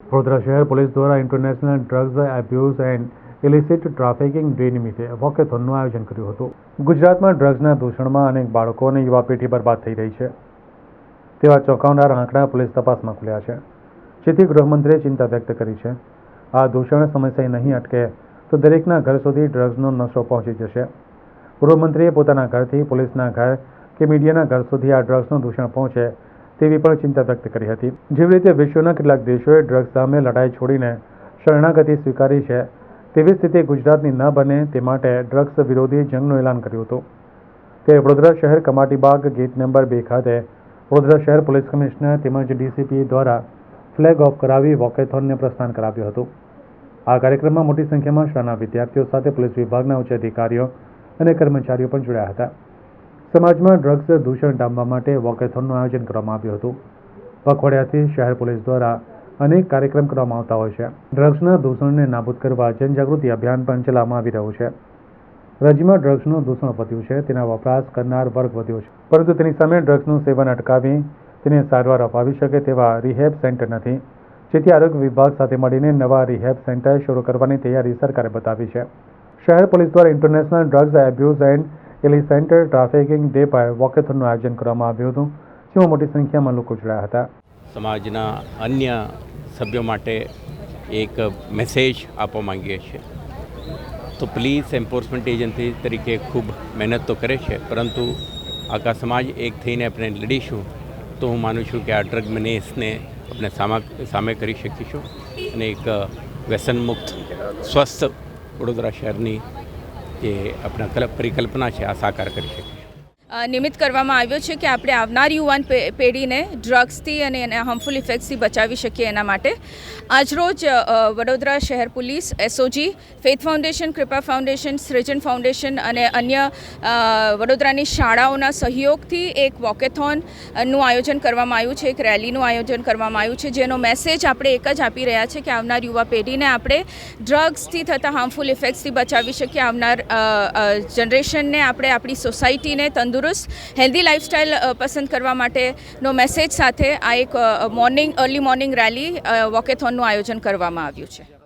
વડોદરા શહેર પોલીસ દ્વારા international drugs abuse and illicit trafficking day નિમિત્તે વોકેથોનનું આયોજન કર્યું હતું. ગુજરાતમાં ડ્રગ્સના દૂષણમાં અનેક બાળકો અને યુવા પેઢી બરબાદ થઈ રહી છે. તેવા ચોંકાવનાર આંકડા પોલીસ તપાસમાં ખુલ્યા છે. જેથી ગૃહમંત્રીએ ચિંતા વ્યક્ત કરી છે. આ દૂષણ સમસ્યા નહીં અટકે તો દરેકના ઘર સુધી ડ્રગ્સનો નશો પહોંચી જશે. ગૃહમંત્રીએ પોતાના ઘરથી પોલીસના ઘર કે મીડિયાના ઘર સુધી આ ડ્રગ્સનું દૂષણ પહોંચે તેવી પણ ચિંતા વ્યક્ત કરી હતી. જેવી રીતે વિશ્વના કેટલાક દેશોએ ડ્રગ્સ સામે લડાઈ છોડીને શરણાગતિ સ્વીકારી છે, તેવી સ્થિતિ ગુજરાતની ન બને તે માટે ડ્રગ્સ વિરોધી જંગનું એલાન કર્યું હતું. તે વડોદરા શહેર કમાટીબાગ ગેટ નંબર બે ખાતે વડોદરા શહેર પોલીસ કમિશનર તેમજ ડીસીપી દ્વારા ફ્લેગ ઓફ કરાવી વોકેથોનને પ્રસ્થાન કરાવ્યું હતું. આ કાર્યક્રમમાં મોટી સંખ્યામાં શાળાના વિદ્યાર્થીઓ સાથે પોલીસ વિભાગના ઉચ્ચ અધિકારીઓ અને કર્મચારીઓ પણ જોડાયા હતા. સમાજમાં ડ્રગ્સ દૂષણ ડામવા માટે વોકેથોનનું આયોજન કરવામાં આવ્યું હતું. પખવાડિયાથી શહેર પોલીસ દ્વારા અનેક કાર્યક્રમ કરવામાં આવતા હોય છે. ડ્રગ્સના દૂષણને નાબૂદ કરવા જનજાગૃતિ અભિયાન પણ ચલાવવામાં આવી રહ્યું છે. રાજ્યમાં ડ્રગ્સનું દૂષણ વધ્યું છે, તેના વપરાશ કરનાર વર્ગ વધ્યો છે. પરંતુ તેની સામે ડ્રગ્સનું સેવન અટકાવી તેને સારવાર અપાવી શકે તેવા રિહેબ સેન્ટર નથી. જેથી આરોગ્ય વિભાગ સાથે મળીને નવા રિહેબ સેન્ટર શરૂ કરવાની તૈયારી સરકારે બતાવી છે. શહેર પોલીસ દ્વારા international drugs abuse and illicit trafficking day પર વોકેથોનનું આયોજન કરવામાં આવ્યું હતું, જેમાં મોટી સંખ્યામાં લોકો જોડાયા હતા. સમાજના અન્ય સભ્યો માટે એક મેસેજ આપવા માંગીએ છીએ. તો પોલીસ એન્ફોર્સમેન્ટ એજન્સી તરીકે ખૂબ મહેનત તો કરે છે, પરંતુ આખા સમાજ એક થઈને આપણે લડીશું, તો હું માનું છું કે આ ડ્રગ મેનેસને આપણે સામા, સામે કરી શકીશું. અને એક વ્યસનમુક્ત સ્વસ્થ વડોદરા શહેરની જે આપણા કલ્પ પરિકલ્પના છે આ સાકાર કરી શકીશું અ, નિમિત્ત કરવામાં આવ્યો છે કે આપણે આવનાર યુવાન પેઢીને ડ્રગ્સથી અને એના હાર્મફુલ ઇફેક્ટ્સથી બચાવી શકીએ એના માટે. આજરોજ વડોદરા શહેર police SOG faith foundation Kripa foundation Srujan foundation અને અન્ય વડોદરાની શાળાઓના સહયોગથી એક વોકેથોનનું આયોજન કરવામાં આવ્યું છે, એક રેલીનું આયોજન કરવામાં આવ્યું છે, જેનો મેસેજ આપણે એક જ આપી રહ્યા છે કે આવનાર યુવા પેઢીને આપણે ડ્રગ્સથી થતા હાર્મફુલ ઇફેક્ટ્સથી બચાવી શકીએ. આવનાર જનરેશનને આપણે આપણી સોસાયટીને તંદુરસ્ત હેલ્ધી લાઇફસ્ટાઇલ પસંદ કરવા માટેનો મેસેજ સાથે આ એક મોર્નિંગ અર્લી મોર્નિંગ રેલી વોકેથોનનું આયોજન કરવામાં આવ્યું છે.